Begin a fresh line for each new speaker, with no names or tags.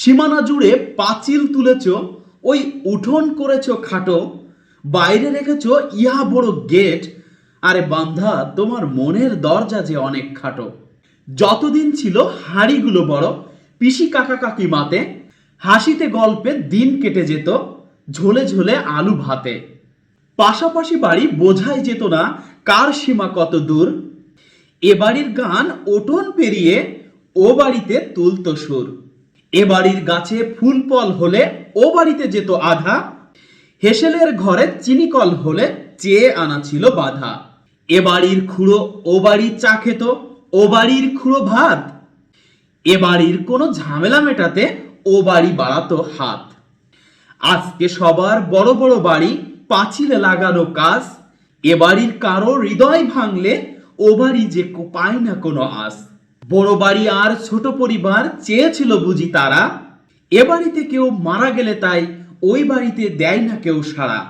সীমানা জুড়ে পাঁচিল তুলেছ, ওই উঠোন করেছ খাটো, বাইরে রেখেছ ইহা বড় গেট, আরে বান্ধা, তোমার মনের দরজা যে অনেক খাটো। যতদিন ছিল হাঁড়িগুলো বড়, পিসি কাকা কাকিমাতে হাসিতে গল্পে দিন কেটে যেত, ঝোলে ঝোলে আলু ভাতে। পাশাপাশি বাড়ি বোঝাই যেত না কার সীমা কত দূর। এ বাড়ির গান ওটন পেরিয়ে ও বাড়িতে তুলতো সুর। এ বাড়ির গাছে ফুল ফল হলে ও বাড়িতে যেত আধা। হেসেলের ঘরে চিনিকল হলে চেয়ে আনা ছিল বাধা। এ বাড়ির খুঁড়ো ও বাড়ির চা খেত, ও বাড়ির খুঁড়ো ভাত। এ বাড়ির কোনো ঝামেলা মেটাতে ও বাড়ি বাড়াতো হাত। আজকে সবার বড় বড় বাড়ি পাঁচিলে লাগানো কাজ। এ বাড়ির কারও হৃদয় ভাঙলে ও বাড়ি যে পায় না কোনো আস বড় বাড়ি আর ছোট পরিবার চেয়েছিল বুঝি তারা। এ বাড়িতে কেউ মারা গেলে তাই ওই বাড়িতে দেয় না কেউ সাড়া।